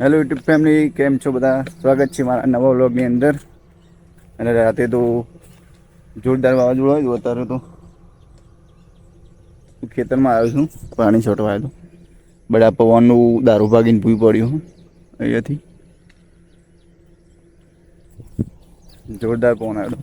Hello YouTube family કેમ છો બધા? સ્વાગત છે મારા નવા વ્લોગની અંદર. અને રાતે તો જોરદાર વાવાઝોડું આવ્યું અત્યારે તો. ખેતરમાં આવ્યો છું, પાણી છોટવા આવ્યો આ પવનનું દારૂ ભાગીને પૂરી પડ્યું અહીંયાથી. જોરદાર પવન આવ્યો.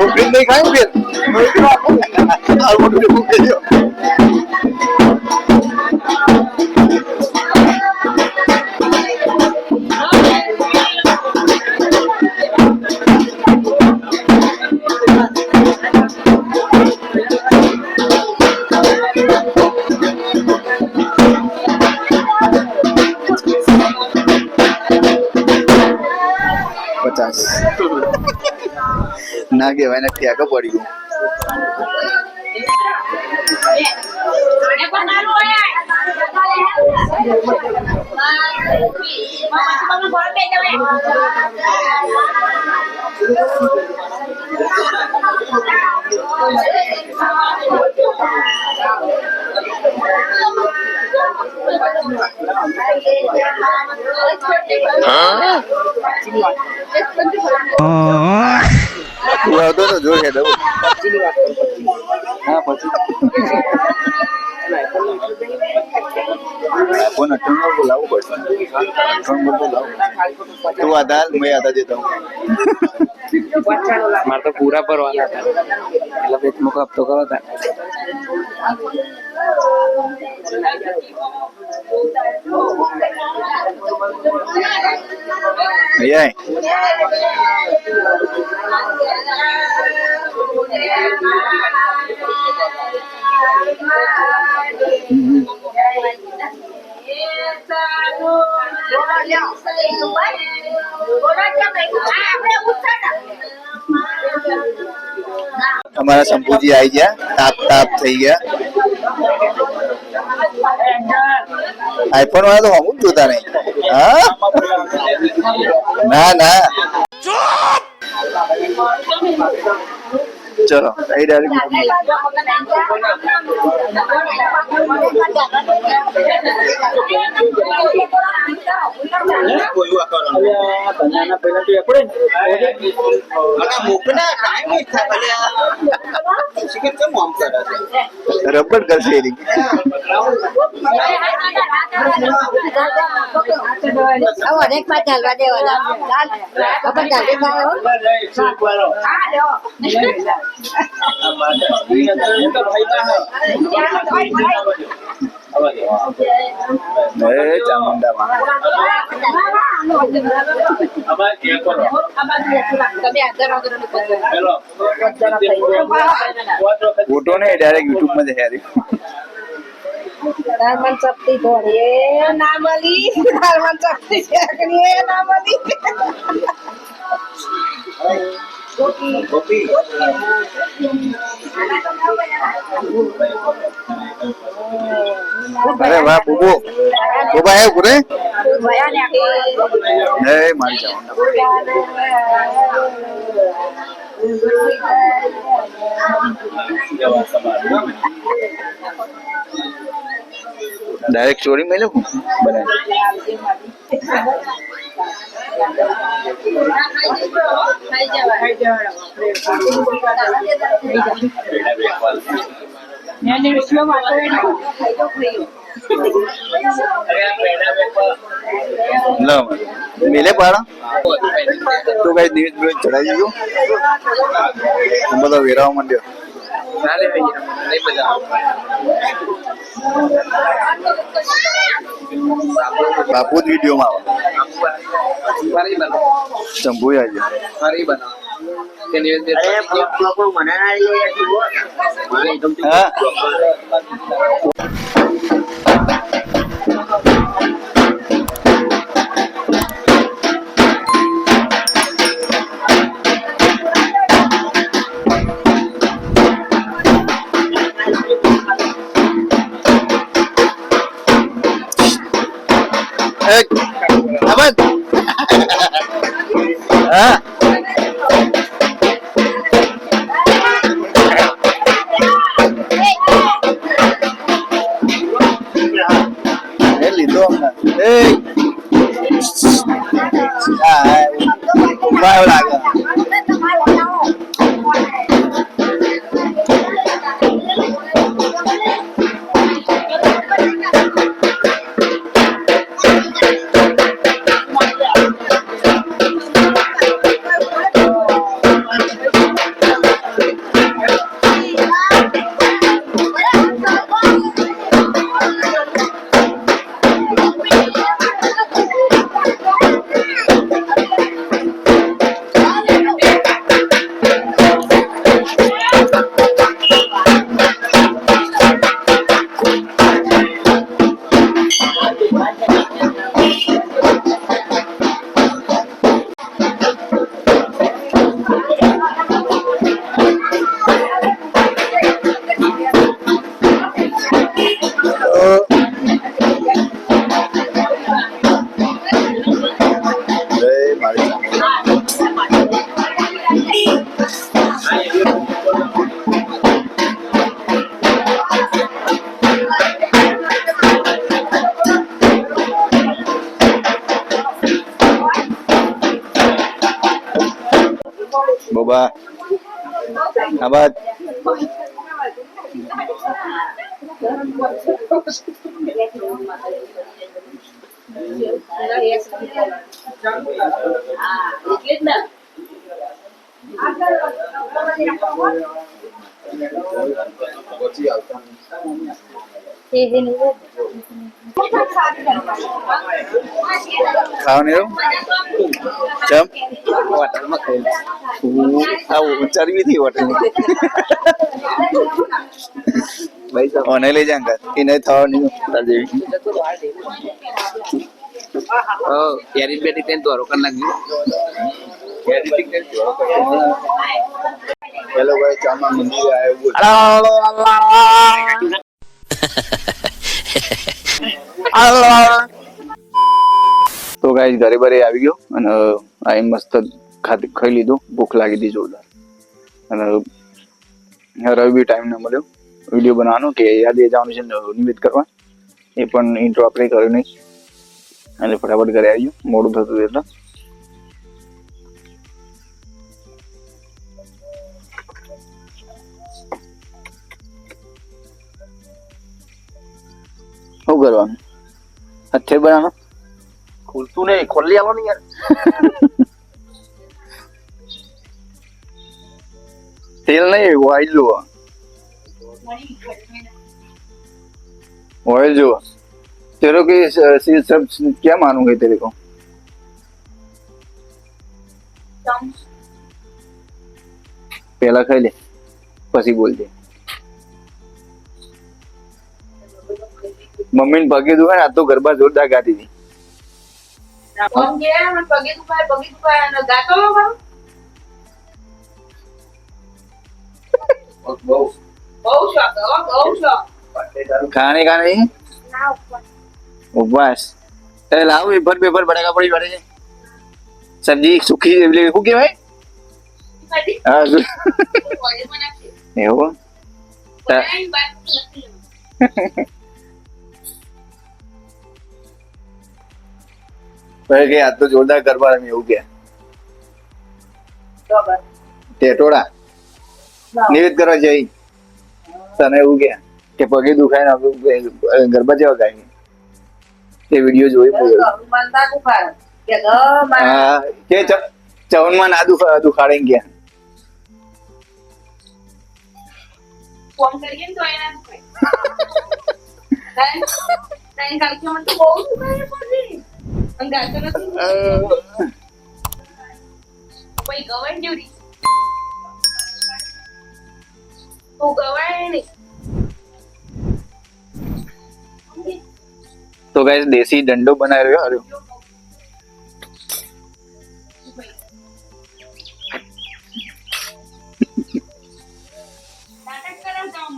ઊભી નહીં ખાય ફિર મોટું ના કહેવાય ને ઠેકો પડી ગયું. તું આવતો તો જો કે દઉં હા પછી ફોન અઠ્ઠાણું નંબર લાવવું પડશે. તું આધાર મેં આધાર દેતા હું મારે તો પૂરા ભરવાના હતા. એટલે પેટ મુકો હપ્તો કરો તા અહીંયા અમારા શંભુજી આવી ગયા, તાપ તાપ થઈ ગયા. આઈફોન વાળા તો હું જોતા નહીં. હા? ના ના. 小白面条儿香 ચલો. ડાયરેક્ટ રબર કરશે એની. અનેકમાં ચાલવા દેવાના થાય હો. એ ફોટો ને ડાયરેક્ટ યુટ્યુબમાં હેરી ચપટી ચપટી શેકણીએ ના મળી અરે વાહ બુબુ બુબા હે ગુરે ભયા ને હે મારી ચામુંડા ડાયરેક્ટ ચોરી મેં લખું બનાવી લો મેલે પાડા. તો કઈ દિવસ દિવસ ચડાઈ હું બધો વેરાવા માંડ્યો. ભાઈ નહીં મજા બાપુ જ વિડીયોમાં આવે. ફરી બનાવો શંભુ આજે ફરી બનાવો કે નિવેદ અરે બ્લોક બ્લોક મને ના લઈ યાર તું ఎట్లా ఇది నువ్వు ખાવાનું એવું ચમ હોટલમાં ખાઈ આવું ચરબી થી હોટલ ભાઈ સાહેબ ઓને લઈ જા અંકલ એને થવાનું તાર જેવી બેટી તેન હેલો ભાઈ ચામા મંદિરે આવ્યો તો ગાઈસ ઘરે બરે આવી ગયો અને આ મસ્ત ખાતે ખાઈ લીધું. ભૂખ લાગી હતી જોરદાર. અને રવિ બી ટાઈમ ન મળ્યો. વીડિયો બનાવવાનો કે યાદ એ જવાનું છે નિવેદ કરવા. એ પણ ઇન્ટ્રો આપણે કર્યો નહીં. અને ફટાફટ ઘરે આવી ગયો. મોડું થતું એટલે. શું કરવાનું? હથે બનાવવાનું ખુલતું નહીં ખોલી આલો ને યાર तेल नहीं ऑयल जो ऑयल जो तेरे को ये स- स- सब क्या मानूंगे तेरे को पहला खाई ले પછી બોલજે મમ્મી ને પગે દુખાય ને આ તો ગરબા જોરદાર ગાતી હતી. કોણ કે મને પગે દુખાય પગે દુખાય અને ગાતો પણ બહુ બહુ શોખ હો બહુ શોખ. ખાને કા નહીં ના ઉપર. ઉપવાસ એ લાવ એ ભર પેપર પછી કે આ તો જોરદાર ગરબા રમી એવું કે. ટેટોડા નિવેદ કરવા જઈ. તને એવું કે કે પગે દુખાય ને ગરબા જેવા ગાય તે વીડિયો જોઈ હા કે ચવનમાં ના દુખા દુખાડે ગયા ફોન કરીએ તો એના દુખાય. અને ગાતો નથી. પછી ગવાય જેવડી. તું ગવાય નહીં. તો ગાઈસ દેશી દંડો બનાવી રહ્યો હારું. નાટક કરાવતા હું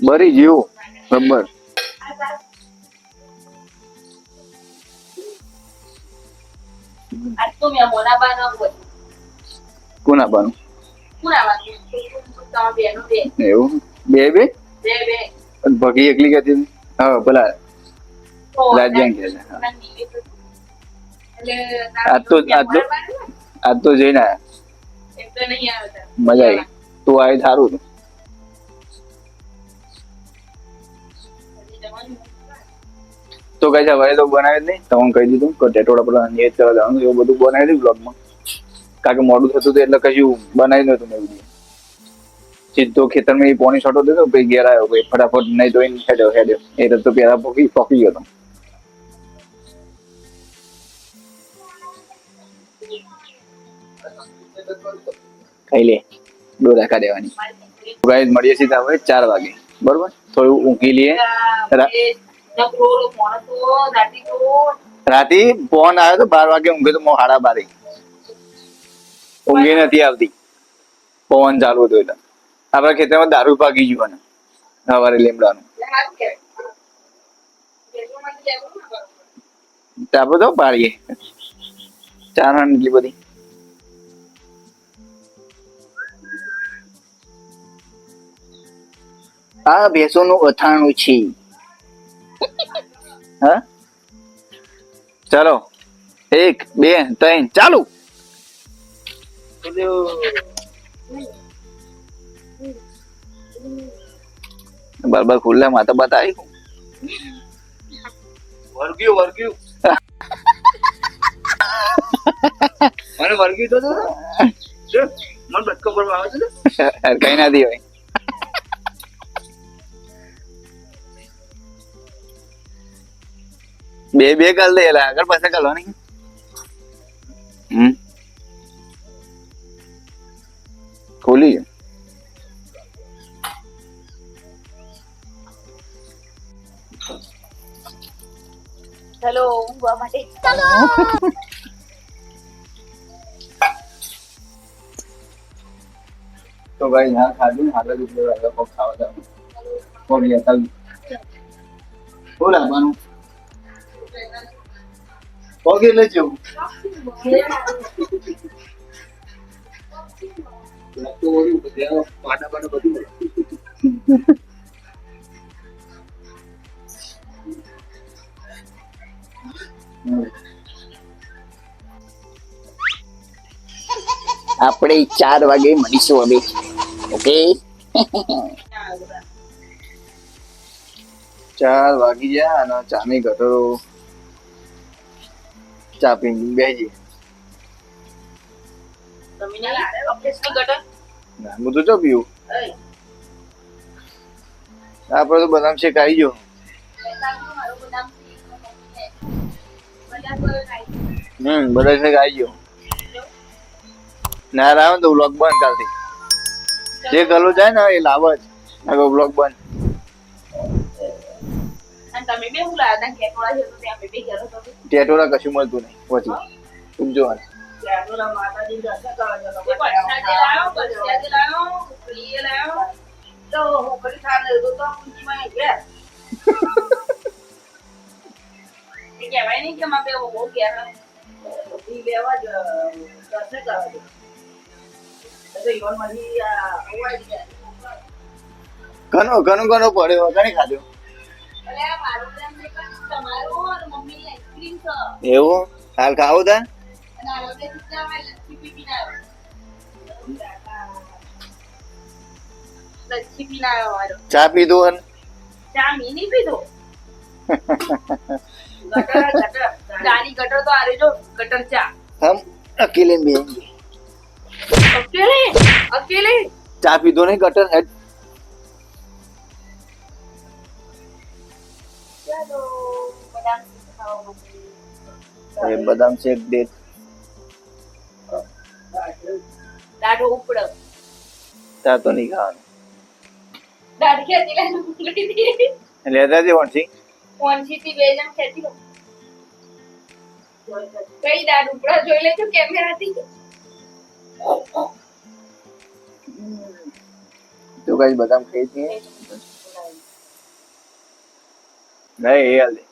બરી જેવું રબર કોણ આપવાનું કોણ આવવાનું? તમારા બેનો બે. એવું બે બે. ભગી એકલી હતી. હા તો રાજ્યાંગ. એટલે આજ તો- આજ તો-? આજ તો જઈને. મજા આવી તું આવી સારું હતું. તો કઈ હવે તો બનાવી જ નહીં. તમને કહી દીધું કે ટેટોડા પેલા નિયત કરવા જવાનું એવું બધું બનાવી દીધું બ્લોગમાં કારણ કે મોડું થતું હતું એટલે કશું બનાવી નતું મેં બધું સીધો ખેતરમાં એ પોણી છોટો દીધો પછી ઘેર આવ્યો પછી ફટાફટ નહીં તો એને હેડ્યો હેડ્યો. એ રસ્તો પહેલા પોકી પોકી ગયો ખાઈ લે ડોરા ખા દેવાની. ગાઈસ, મળીએ સીધા હવે ચાર વાગે. બરોબર? થોડું ઊંઘી લઈએ. રાતે ફોન આવ્યો તો બાર વાગે ઊંઘે તો મો હાડા બારે. ઊંઘી નથી આવતી. પવન ચાલુ હતો એટલે. આપણા ખેતરમાં દારૂ પાકી ગયું સવારે લીમડાનું. ના તો પાડીએ. ચાર એટલી બધી. આ ભેંસોનું અથાણું છે. હા? ચાલો. એક બે ત્રણ. ચાલુ! બરાબર ખુલ્લા માતા બતાવી વર્ગ્યું વર્ગ્યું. મને વર્ગ્યું તો તો. મને બચકો ભરવા આવે છે ને. કઈ નથી હોય. બે બે કાલ દે એટલે આગળ પાછળ કાલો હમ. ખોલી. ગયો ચલો ઊંઘવા માટે. તો ભાઈ ના ખાધું ને આગળ આગળ કોક ખાવા જાવ. કોક લેતા શું લાવવાનું? કોક એટલે જેવું. આપણે ચાર વાગે મળીશું હવે ઓકે ચાર વાગી ગયા અને ચાની ગટરો ચા પીને ના હું તો ચો પીવું આપડે તો બદામ શેક આવી ગયો હમ બદામ શેક આવી ગયો ના આવે તો બ્લોક બંધ કાલથી જે ગલો જાય ને એ લાવ જ બ્લોક બંધ અને તમે હું લાવ્યા હતા કેટોળા છે તો ત્યાં બે બે ઘેરો તો ટેટોરા કશું મળતું નહીં પછી. તું જો કેટોળા માતાજી દર્શન કરવા જતો પરસાદી લાવ્યો પરસાદી પ્રિય લાવ્યો. તો હું કરી ખાને તો તો ઊંચીમાં ગયા. એ કહેવાય નહીં કે મારે બહુ ગયા ઈ લેવા જ દર્શન કરવા જતો તો ઈવનમાંથી આ અવાજ ગયા. ઘણો ઘણો ઘણો પડ્યો ઘણી ખાધું. મારું એવું હાલ ખાવું તા અને આરોગ્ય સિસ્ટમ લચ્છી પીપીને આવ્યો લચ્છી પીને આવ્યો મારો ચા પીધું અને ચા મી નહીં પીધો ગટર ગટર ચાની ગટર તો આરે જો ગટર ચા હમ અકેલે બે અકેલે અકેલે ચા પીધો નહીં ગટર હેડ ચાલો બદામ ખાવા માટે એ બદામ શેક દે દાઢો ઉપડો. ચા તો નહીં ખાવાનું. દાઢ ખેતી લાઈને મોકલી દીધી લેતા જે વણસી ફોનથી બે જણ ખેતી લો. કઈ દાઢ ઉપડા? જોઈ લેજો કેમેરાથી તો કઈ બદામ ખાઈ છીએ નહીં એ હાલ. દે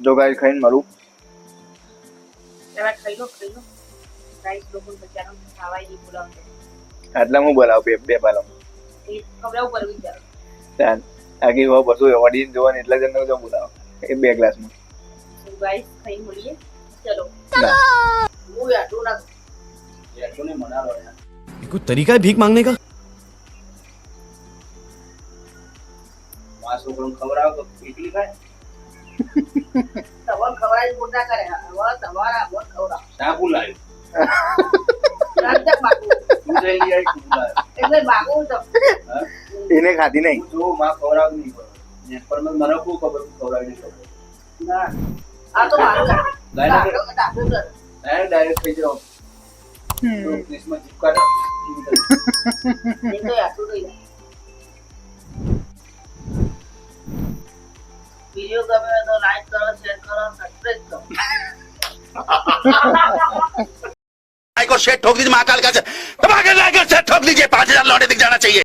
બચારા ગાઈ ખાઈને મારું. આટલા હું બોલાવું બે બે પાલો ખબર ઉપર વિચારો. ચાલ. આગે એવા બસો ઓડિયન્સ જોવાની એટલા જણ જો બોલાવો. એ બે ગ્લાસમાં. ગાઈસ ખાઈ મળીએ. ચલો. હું યાટુ ના યાટુ ને મના લો યાર. કોઈ તરીકા હે ભીખ માંગને કા? માસો કોણ ખવરાવ તો કેટલી ખાય. તવર ખવરાય મોટા કરે. હવા તમારા બોલ ખવરા સાબુ લાવ્યો રાજ્ય બાકુ એટલે બાકુ તો. એને ખાધી નહીં હું જોઉં માં ખવડાવ નહીં ખવડાવ. ને પણ મને મને શું ખબર તું ખવડાવી નહીં ખબર ના આ તો મારું લાઈને દાઢો દાઢો કરે ડાયરેક્ટ ડાયરેક્ટ થઈ જાઓ તો ક્રિસમસ ચીપકાડો એ તો આટલું લઈ લે વિડીયો ગમે તો લાઈક કરો શેર કરો સબસ્ક્રાઇબ કરો को शेट ठोक दीजिए महाकाल का दबा के लाकर शेट ठोक दीजिए पांच हजार लौटे दिख जाना चाहिए